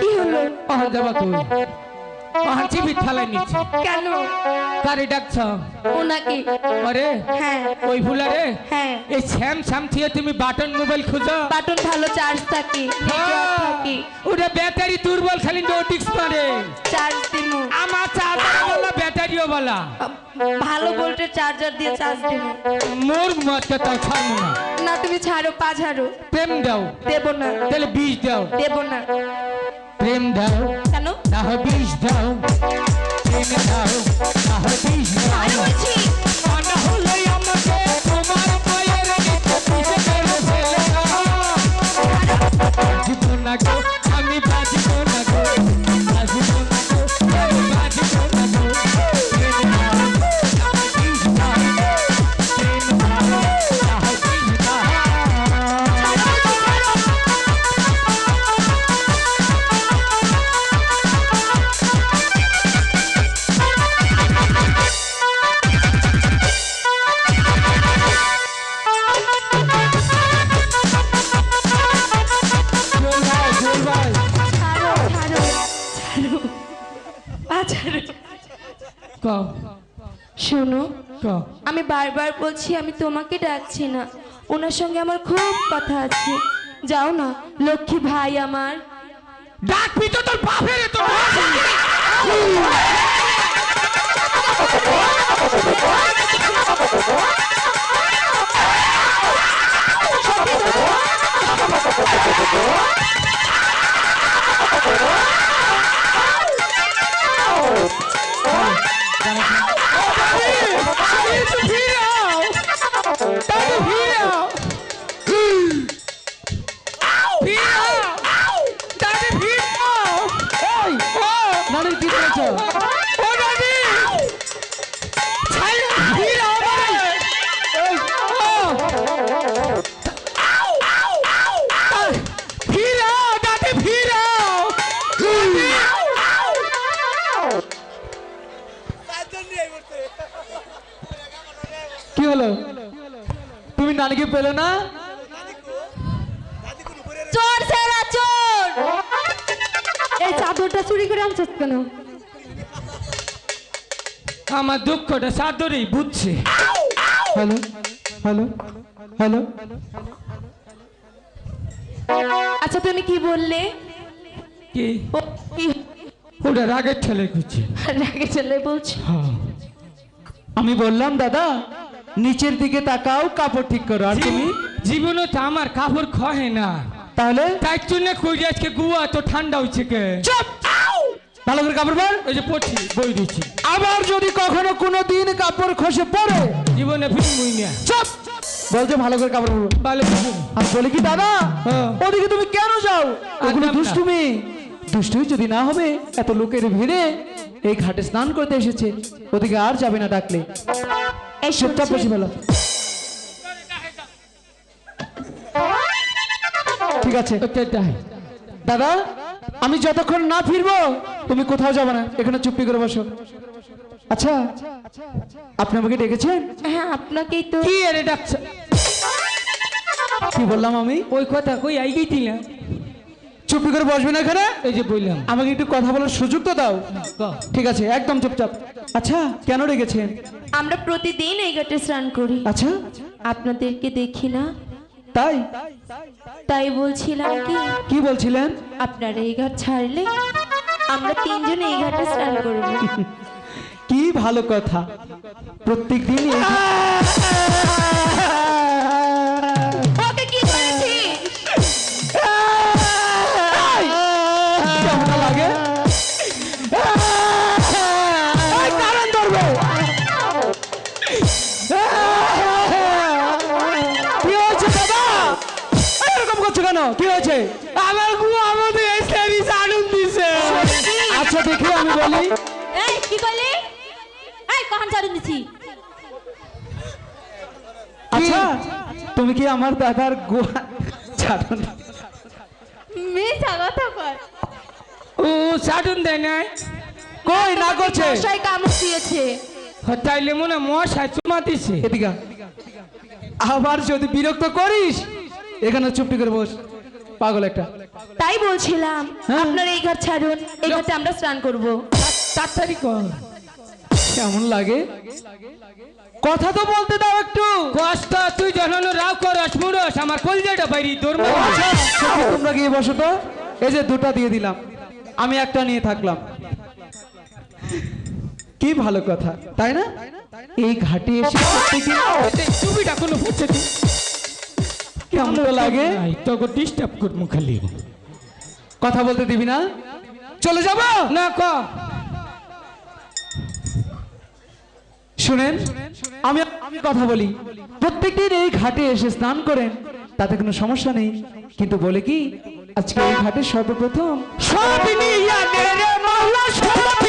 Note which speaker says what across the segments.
Speaker 1: কি হলো?
Speaker 2: পাহাড় যাবা তুই আহ চিবি থালাই নিচ্ছে
Speaker 1: কেন?
Speaker 2: কারে ডাকছ?
Speaker 1: ওনাকে।
Speaker 2: আরে
Speaker 1: হ্যাঁ।
Speaker 2: ওই ফুলারে
Speaker 1: হ্যাঁ।
Speaker 2: এই স্যাম স্যাম থিয়ে তুমি বাটন মোবাইল খুঁজো।
Speaker 1: বাটন ভালো চার্জ থাকে। নেটওয়ার্ক থাকে।
Speaker 2: ওটা ব্যাটারি দুর্বল খালি নোটিক্স মারে।
Speaker 1: চার্জ দিমু।
Speaker 2: আমার চার্জার বলা ব্যাটারিও বলা।
Speaker 1: ভালো ভোল্টের চার্জার দিয়ে চার্জ দিমু।
Speaker 2: মোর মত তাও ছাড়বো না।
Speaker 1: না তুমি ছাড়ো পা ছাড়ো
Speaker 2: প্রেম দাও।
Speaker 1: দেব না।
Speaker 2: তাহলে বিষ দাও।
Speaker 1: দেব না।
Speaker 2: প্রেম দাও।
Speaker 1: কেন
Speaker 2: না কও,
Speaker 1: শোনো
Speaker 2: কও।
Speaker 1: আমি বারবার বলছি আমি তোমাকে ডাকছি না। ওনার সঙ্গে আমার খুব কথা আছে। যাও না লক্ষ্মী ভাই আমার।
Speaker 2: ডাকবি তো তোর বাপেরে
Speaker 3: নানি কি হলো? তুমি নানিকে পেলে না?
Speaker 1: চোর সেরা চোর! এই চাদরটা চুরি করে আনছিস কেন?
Speaker 2: আমার দুঃখটা সাদরেই বুঝছে।
Speaker 3: হ্যালো হ্যালো হ্যালো
Speaker 1: আচ্ছা তুমি কি বললে?
Speaker 2: কি? ওটা রাগের ঠেলে খুঁজছে।
Speaker 1: রাগে চলে বলছো।
Speaker 2: হ্যাঁ।
Speaker 3: আমি বললাম দাদা নিচের দিকে তাকাও কাপড় ঠিক করো। আর তুমি?
Speaker 2: জীবনে তো আমার কাপড় খহে না।
Speaker 3: তাহলে?
Speaker 2: তাই জন্য কই আজকে গুয়া তো ঠান্ডা হচ্ছে কে?
Speaker 3: চুপ! ভালো করে কাপড় পর।
Speaker 2: ওই যে পড়ছি বই দিচ্ছি।
Speaker 3: আবার যদি কখনো কোনো দিন কাপড় খসে পড়ে?
Speaker 2: জীবনে ফিরবই না।
Speaker 3: চুপ! বলছে ভালো করে কাপড় পরবো
Speaker 2: ভালো।
Speaker 3: আর বলি কি দাদা?
Speaker 2: হ্যাঁ।
Speaker 3: ওদিকে তুমি কেন যাও? ওগুলো
Speaker 2: একদম না।
Speaker 3: দুষ্টুমি। দুষ্টুমি যদি না হবে এত লোকের ভিড়ে এই ঘাটে স্নান করতে এসেছে। ওদিকে আর যাবে না ডাকলে। চুপচাপ? বসে বলো ঠিক আছে।
Speaker 2: ওটাই তাই।
Speaker 3: দাদা আমি যতক্ষণ না ফিরবো তুমি কোথাও যাবে না। এখানে চুপটি করে বসো। আচ্ছা আপনি আমাকে ডেকেছেন?
Speaker 1: হ্যাঁ আপনাকেই তো
Speaker 2: কি এরে ডাকছ?
Speaker 3: কি বললাম আমি?
Speaker 2: ওই কথা কই আই গেছিলাম
Speaker 3: চুপটি করে বসবে না এখানে?
Speaker 2: এই যে বললাম।
Speaker 3: আমাকে একটু কথা বলার সুযোগ তো দাও। ঠিক আছে একদম চুপচাপ। আচ্ছা কেন রেখেছেন
Speaker 1: আমরা প্রতিদিন এই ঘাটে স্নান করি।
Speaker 3: আচ্ছা।
Speaker 1: আপনাদেরকে দেখি না?
Speaker 3: তাই?
Speaker 1: তাই বলছিলাম কি?
Speaker 3: কি বলছিলেন?
Speaker 1: আপনারা এই ঘাট ছাড়লে আমরা তিনজন এই ঘাটে স্নান করব।
Speaker 3: কি ভালো কথা। প্রত্যেক দিন বলি?
Speaker 1: এই কি করলি এই কখন দিছি?
Speaker 3: আচ্ছা তুমি কি আমার দাদার গোয়া
Speaker 1: কথা কর
Speaker 2: ও দেয় নাই?
Speaker 3: কই না করছে?
Speaker 1: মশাই কামড় দিয়েছে।
Speaker 2: ও, তাইলে মনে মশাই চুমা দিছে
Speaker 3: এদিকে আবার যদি বিরক্ত করিস এখানে চুপটি করে বস। পাগল একটা।
Speaker 1: তাই বলছিলাম
Speaker 3: হ্যাঁ।
Speaker 1: আপনার এই ঘর ছাড়ুন এই ঘরটা আমরা স্নান করব।
Speaker 2: তাড়াতাড়ি কর।
Speaker 3: কেমন লাগে? কথা তো বলতে দাও একটু।
Speaker 2: কষ্ট তুই যখন রাগ করস মুরস আমার কলজাটা বাইরি তোর
Speaker 3: তোমরা গিয়ে বসো তো। এই যে দুটা দিয়ে দিলাম। আমি একটা নিয়ে থাকলাম। কি ভালো কথা তাই না? এই ঘাটে এসে
Speaker 2: চুবিটা কোনো তুই
Speaker 3: কেমন লাগে?
Speaker 2: তোকে ডিস্টার্ব করব খালি।
Speaker 3: কথা বলতে দিবি না? চলে যাব?
Speaker 2: না ক?
Speaker 3: শুনেন আমি আমি কথা বলি। প্রত্যেকদিন এই ঘাটে এসে স্নান করেন তাতে কোনো সমস্যা নেই। কিন্তু বলে কি আজকে এই ঘাটে সর্বপ্রথম
Speaker 2: সব নিয়া রে মাওলা সব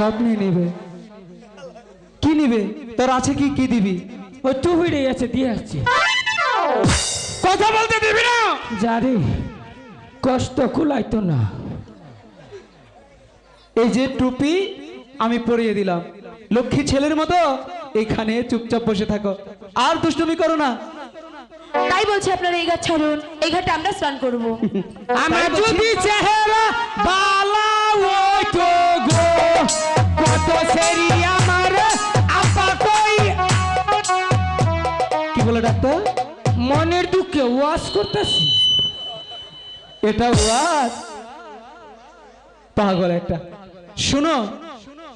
Speaker 2: সব নিয়ে
Speaker 3: নেবে। কি নিবে? তোর আছে কি কি দিবি?
Speaker 2: ও টুপিড়ে আছে দিয়ে আসছে। কথা বলতে দিবি না? যারে কষ্ট কুলাইতো না।
Speaker 3: এই যে টুপি আমি পরিয়ে দিলাম। লক্ষ্মী ছেলের মতো এখানে চুপচাপ বসে থাকো। আর দুষ্টুমি করো না।
Speaker 1: তাই বলছি আপনার এই ঘর ছাড়ুন এই ঘরটা আমরা স্নান করব।
Speaker 2: আমার যদি চেহারা বালা ওই তো গো কত সেরি আমার আপা কই?
Speaker 3: কি বলে ডাক্তার?
Speaker 2: মনের দুঃখে ওয়াশ করতেছি।
Speaker 3: এটা ওয়াজ পাগল একটা। শোনো,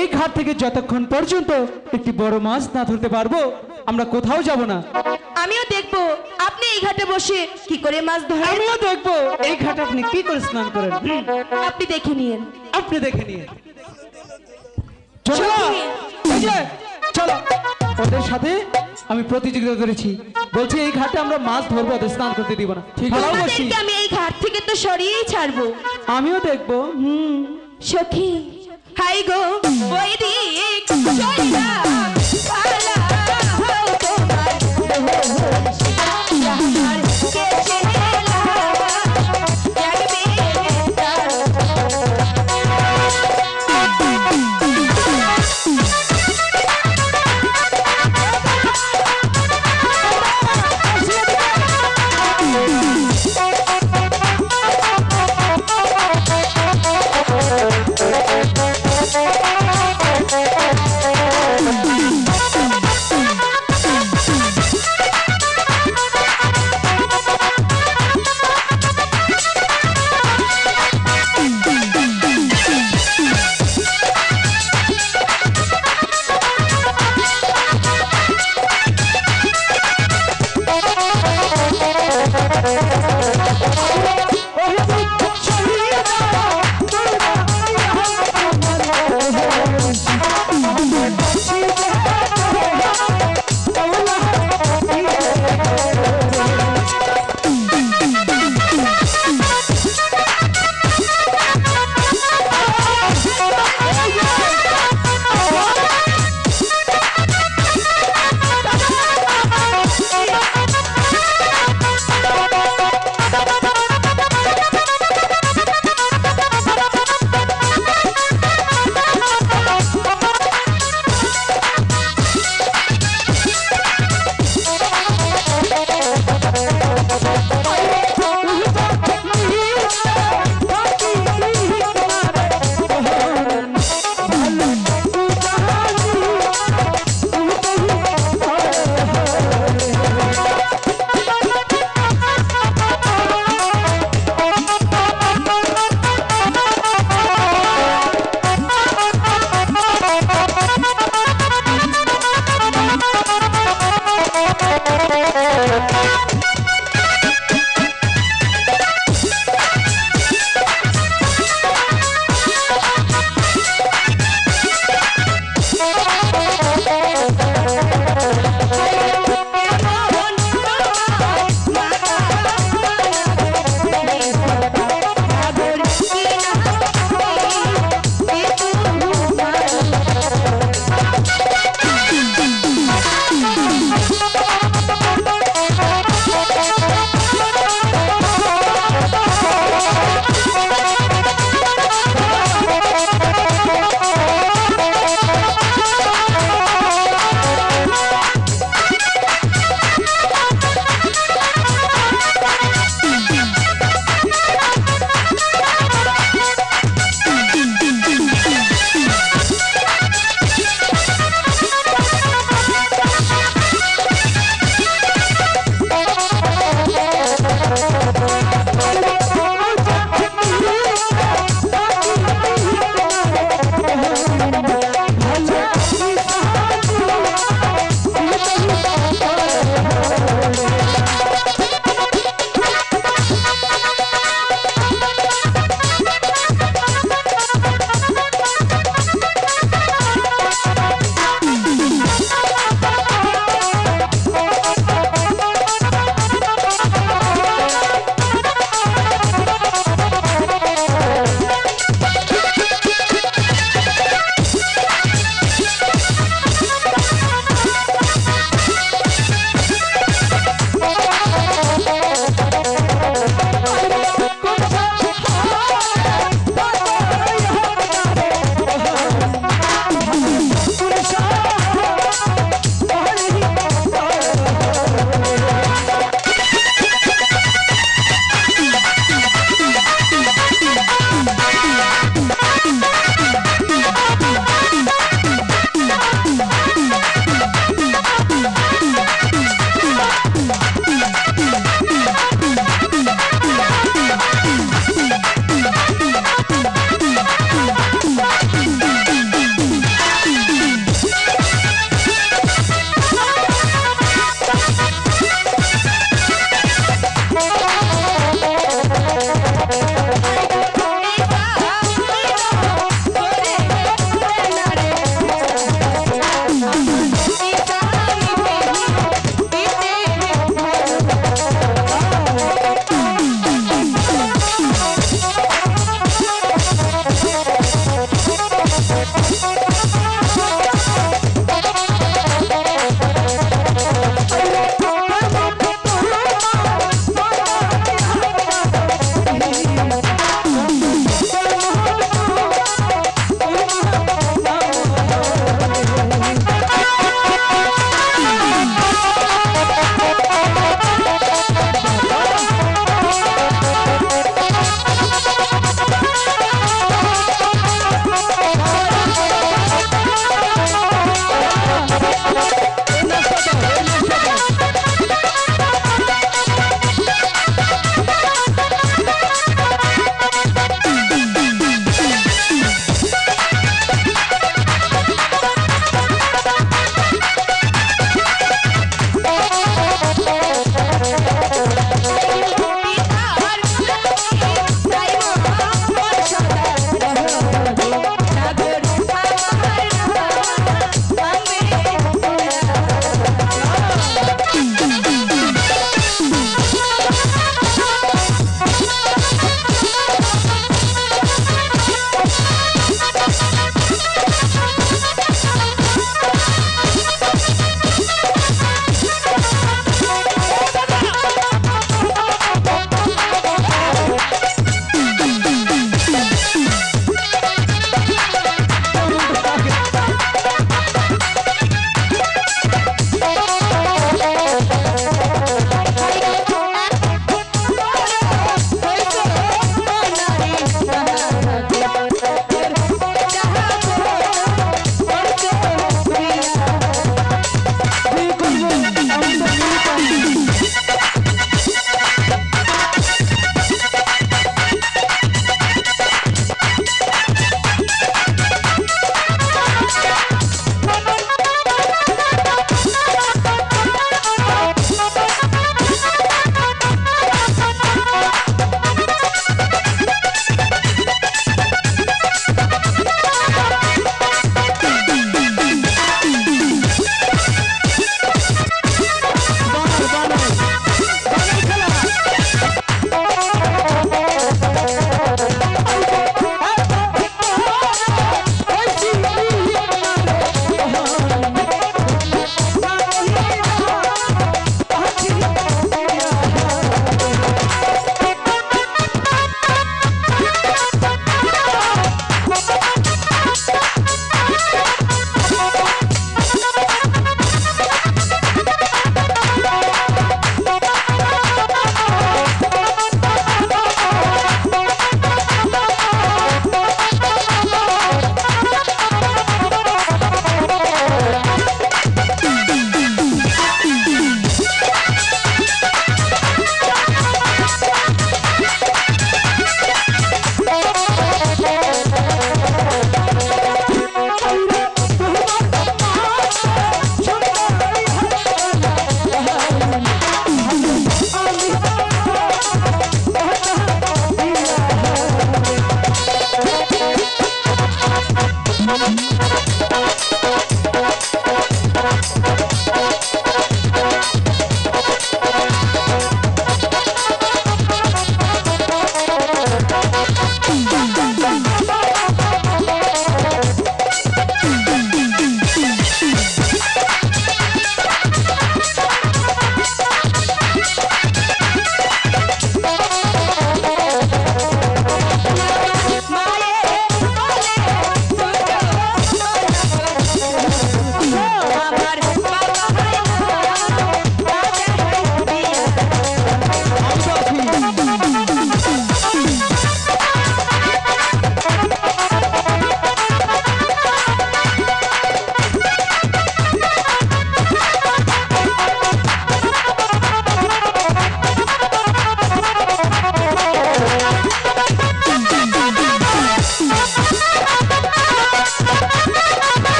Speaker 3: এই ঘাট থেকে যতক্ষণ পর্যন্ত একটি বড় মাছ না ধরতে পারব, আমরা কোথাও যাব না।
Speaker 1: আমিও দেখব। আপনি এই ঘাটে বসে কি করে মাছ ধরেন?
Speaker 3: আমিও দেখব। এই ঘাট আপনি কি করে স্নান করেন?
Speaker 1: আপনি দেখে নিন
Speaker 3: আপনি দেখে নিয়ে চলো। চলো। ওদের সাথে আমি প্রতিযোগিতা করেছি। বলছি এই ঘাটে আমরা মাছ ধরবো ওদের স্নান করতে দিব না। ঠিক আছে
Speaker 1: আমি এই ঘাট থেকে তো সরিয়েই ছাড়বো।
Speaker 3: আমিও দেখব। হুম।
Speaker 1: সখী হাই গো ওই দিক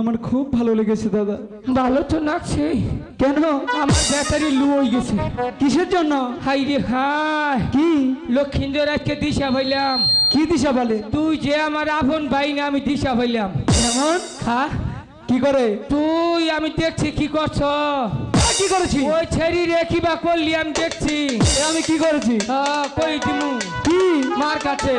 Speaker 3: আমার খুব ভালো লেগেছে দাদা।
Speaker 2: ভালো তো লাগছে।
Speaker 3: কেন?
Speaker 2: আমার ব্যাটারি লো হয়ে গেছে।
Speaker 3: কিসের জন্য?
Speaker 2: হাই রে হাই।
Speaker 3: কি?
Speaker 2: লক্ষিন্দর আজকে দিশা পাইলাম।
Speaker 3: কি দিশা বলে?
Speaker 2: তুই যে আমার আপন ভাই না আমি দিশা পাইলাম।
Speaker 3: এমন
Speaker 2: হ্যাঁ
Speaker 3: কি করে?
Speaker 2: তুই আমি দেখছি কি করছ?
Speaker 3: কি করেছি?
Speaker 2: ওই ছেড়ি রে কি বা করলি আমি দেখছি।
Speaker 3: আমি কি করেছি?
Speaker 2: হ্যাঁ কই দিমু?
Speaker 3: কি?
Speaker 2: মার কাছে।